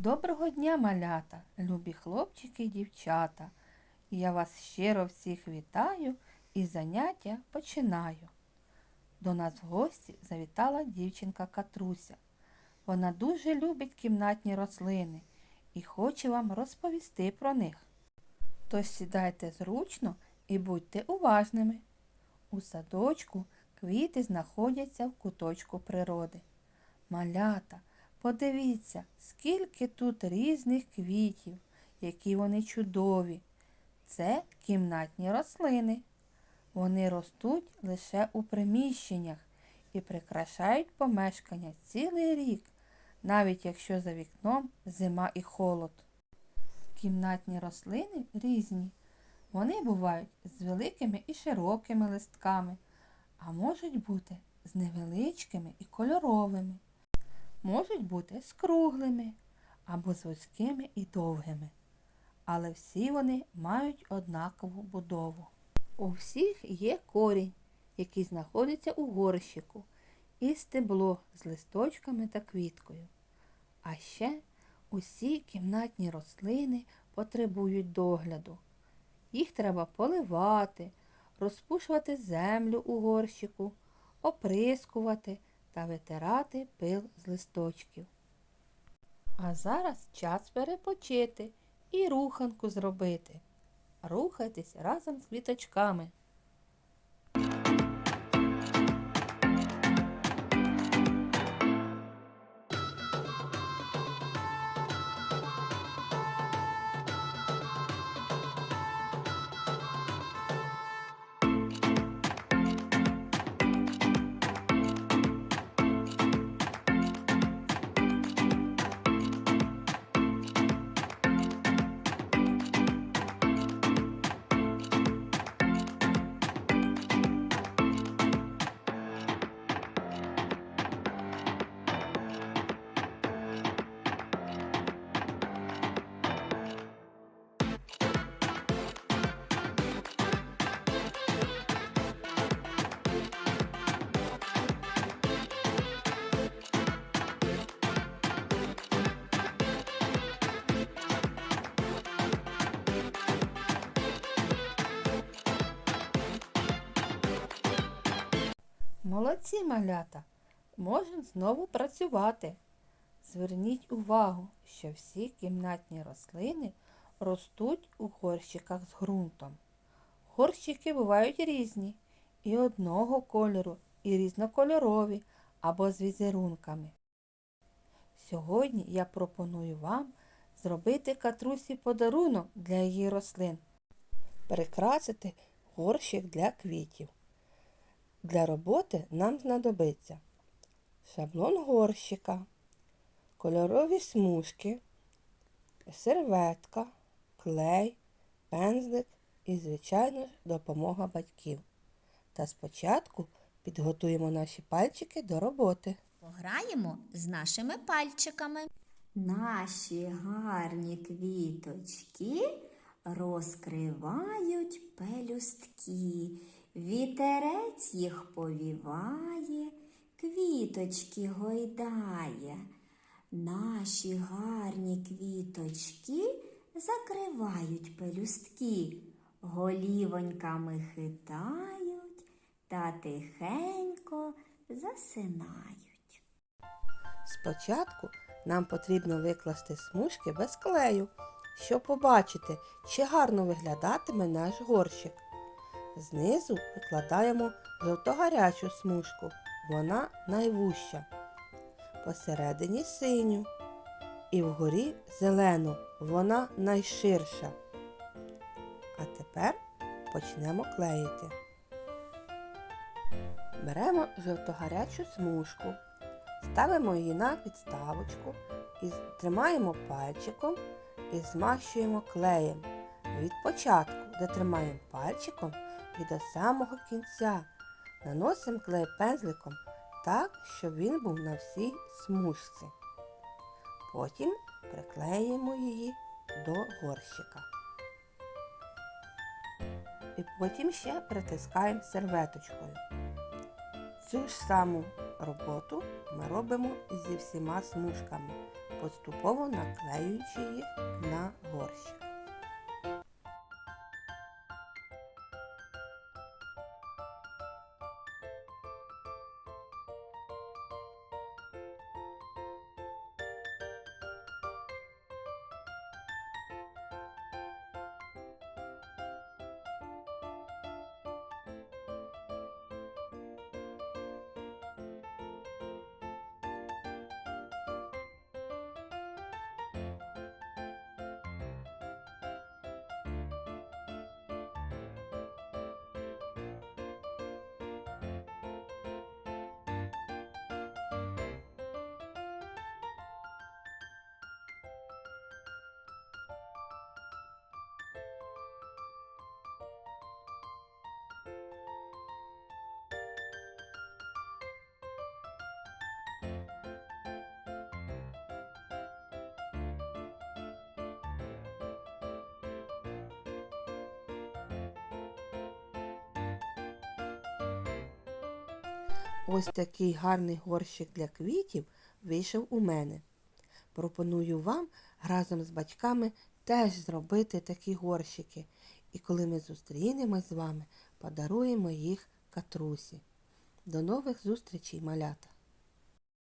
Доброго дня, малята, любі хлопчики і дівчата. Я вас щиро всіх вітаю і заняття починаю. До нас в гості завітала дівчинка Катруся. Вона дуже любить кімнатні рослини і хоче вам розповісти про них. Тож сідайте зручно і будьте уважними. У садочку квіти знаходяться в куточку природи. Малята, подивіться, скільки тут різних квітів, які вони чудові. Це кімнатні рослини. Вони ростуть лише у приміщеннях і прикрашають помешкання цілий рік, навіть якщо за вікном зима і холод. Кімнатні рослини різні. Вони бувають з великими і широкими листками, а можуть бути з невеличкими і кольоровими. Можуть бути з круглими або з вузькими і довгими. Але всі вони мають однакову будову. У всіх є корінь, який знаходиться у горщику, і стебло з листочками та квіткою. А ще усі кімнатні рослини потребують догляду. Їх треба поливати, розпушувати землю у горщику, оприскувати та витирати пил з листочків. А зараз час перепочити і руханку зробити. Рухайтесь разом з квіточками. Молодці малята, можемо знову працювати. Зверніть увагу, що всі кімнатні рослини ростуть у горщиках з ґрунтом. Горщики бувають різні, і одного кольору, і різнокольорові або з візерунками. Сьогодні я пропоную вам зробити катрусі подарунок для її рослин, прикрасити горщик для квітів. Для роботи нам знадобиться шаблон горщика, кольорові смужки, серветка, клей, пензлик і, звичайно ж, допомога батьків. Та спочатку підготуємо наші пальчики до роботи. Пограємо з нашими пальчиками. Наші гарні квіточки розкривають пелюстки. Вітерець їх повіває, квіточки гойдає. Наші гарні квіточки закривають пелюстки, голівоньками хитають та тихенько засинають. Спочатку нам потрібно викласти смужки без клею, щоб побачити, чи гарно виглядатиме наш горщик. Знизу викладаємо жовтогарячу смужку, вона найвужча. Посередині синю. І вгорі зелену, вона найширша. А тепер почнемо клеїти. Беремо жовтогарячу смужку, ставимо її на підставочку і тримаємо пальчиком і змащуємо клеєм від початку, де тримаємо пальчиком, і до самого кінця. Наносимо клей пензликом так, щоб він був на всій смужці. Потім приклеїмо її до горщика. І потім ще притискаємо серветочкою. Цю ж саму роботу ми робимо зі всіма смужками. поступово наклеюючи їх на горщик. Ось такий гарний горщик для квітів вийшов у мене. Пропоную вам разом з батьками теж зробити такі горщики. І коли ми зустрінемось з вами, подаруємо їх катрусі. До нових зустрічей, малята!